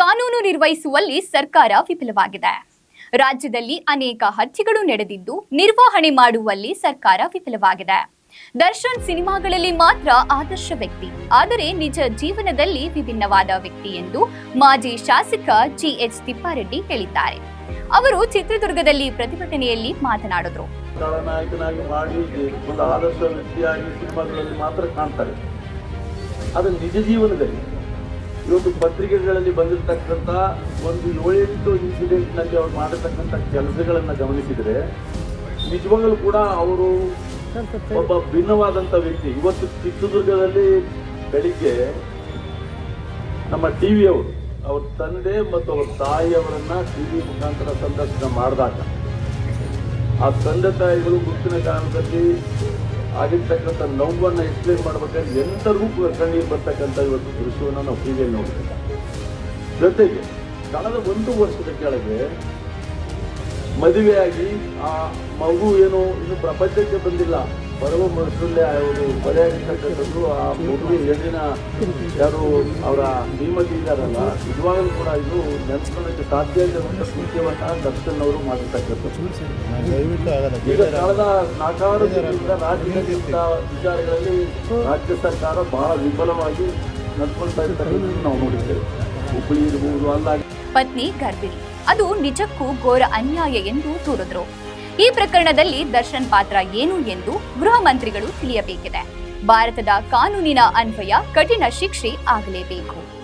ಕಾನೂನು ನಿರ್ವಹಿಸುವಲ್ಲಿ ಸರ್ಕಾರ ವಿಫಲವಾಗಿದೆ. ರಾಜ್ಯದಲ್ಲಿ ಅನೇಕ ಹತ್ಯೆಗಳು ನಡೆದಿದ್ದು ನಿರ್ವಹಣೆ ಮಾಡುವಲ್ಲಿ ಸರ್ಕಾರ ವಿಫಲವಾಗಿದೆ. ದರ್ಶನ್ ಸಿನಿಮಾಗಳಲ್ಲಿ ಮಾತ್ರ ಆದರ್ಶ ವ್ಯಕ್ತಿ, ಆದರೆ ನಿಜ ಜೀವನದಲ್ಲಿ ವಿಭಿನ್ನವಾದ ವ್ಯಕ್ತಿ ಎಂದು ಮಾಜಿ ಶಾಸಕ ಜಿಎಚ್ ತಿಪ್ಪಾರೆಡ್ಡಿ ಹೇಳಿದ್ದಾರೆ. ಅವರು ಚಿತ್ರದುರ್ಗದಲ್ಲಿ ಪ್ರತಿಭಟನೆಯಲ್ಲಿ ಮಾತನಾಡಿದರು. ಆದರ್ಶ ವ್ಯಕ್ತಿಯಾಗಿ ಸಿನಿಮಾಗಳಲ್ಲಿ ಮಾತ್ರ ಕಾಣ್ತಾರೆ. ನಿಜ ಜೀವನದಲ್ಲಿ ಇವತ್ತು ಪತ್ರಿಕೆಗಳಲ್ಲಿ ಬಂದಿರತಕ್ಕಂಥ ಒಂದು ಏಳೆಂಟು ಇನ್ಸಿಡೆಂಟ್ನಲ್ಲಿ ಅವ್ರು ಮಾಡಿರ್ತಕ್ಕಂಥ ಕೆಲಸಗಳನ್ನು ಗಮನಿಸಿದರೆ, ನಿಜವಾಗಲೂ ಕೂಡ ಅವರು ಒಬ್ಬ ಭಿನ್ನವಾದಂಥ ವ್ಯಕ್ತಿ. ಇವತ್ತು ಚಿತ್ರದುರ್ಗದಲ್ಲಿ ಬೆಳಿಗ್ಗೆ ನಮ್ಮ ಟಿ ವಿಯವರು ಅವ್ರ ತಂದೆ ಮತ್ತು ಅವ್ರ ತಾಯಿಯವರನ್ನ ಟಿ ವಿ ಮುಖಾಂತರ ಸಂದರ್ಶನ ಮಾಡಿದಾಗ, ಆ ತಂದೆ ತಾಯಿಗಳು ಗುರುತಿನ ಕಾಲದಲ್ಲಿ ಆಗಿರ್ತಕ್ಕಂಥ ನೋವನ್ನು ಎಕ್ಸ್ಪ್ಲೇನ್ ಮಾಡಬೇಕಾದ್ರೆ ಕೂಡ ಕಣ್ಣೀರು ಬರ್ತಕ್ಕಂಥ ಇವತ್ತು ದೃಶ್ಯವನ್ನು ನಾವು ಟಿವಿಯಲ್ಲಿ ನೋಡ್ಬೇಕು ಜೊತೆಗೆ ಕಳೆದ ಒಂದು ವರ್ಷದ ಕೆಳಗೆ ಮದುವೆಯಾಗಿ ಆ ಮಗು ಏನು ಇನ್ನು ಪ್ರಪಂಚಕ್ಕೆ ಬಂದಿಲ್ಲ. ಬರುವ ಮನಸ್ಸಲ್ಲೇ ಅವರು ಬರೆಯಾಗಿರ್ತಕ್ಕಂಥದ್ದು ಆ ಮಗುವಿನ ಹೆಣ್ಣಿನ ಯಾರು ಅವರ ಶ್ರೀಮತಿ ಇದ್ದಾರಲ್ಲ, ನಿಜವಾಗಲೂ ಕೂಡ ಇದು ನೆನೆಸ್ಕೊಳ್ಳೋಕ್ಕೆ ಸಾಧ್ಯ ಇಲ್ಲದಂಥ ಸೂಚ್ಯವನ್ನು ದರ್ಶನ್ ಅವರು ಮಾಡಿರ್ತಕ್ಕಂಥದ್ದು. ಈಗ ಕಳೆದ ನಾಲ್ಕಾರು ದಿನದಿಂದ ರಾಜ್ಯದಲ್ಲಿ ವಿಚಾರಗಳಲ್ಲಿ ರಾಜ್ಯ ಸರ್ಕಾರ ಬಹಳ ವಿಫಲವಾಗಿ ನಡ್ಕೊಳ್ತಾ ಇರ್ತಕ್ಕಂಥದ್ದು ನಾವು ನೋಡಿದ್ದೇವೆ. ಹುಬ್ಬಳ್ಳಿ ಇರ್ಬೋದು, ಅಲ್ಲಾಗಿ. ಪತ್ನಿ ಗರ್ಭಿಣಿ, ಅದು ನಿಜಕ್ಕೂ ಘೋರ ಅನ್ಯಾಯ ಎಂದು ದೂರಿದ್ರು ಈ ಪ್ರಕರಣದಲ್ಲಿ ದರ್ಶನ್ ಪಾತ್ರ ಏನು ಎಂದು ಗೃಹ ಮಂತ್ರಿಗಳು ತಿಳಿಯಬೇಕಿದೆ. ಭಾರತದ ಕಾನೂನಿನ ಅನ್ವಯ, ಕಠಿಣ ಶಿಕ್ಷೆ ಆಗಲೇಬೇಕು.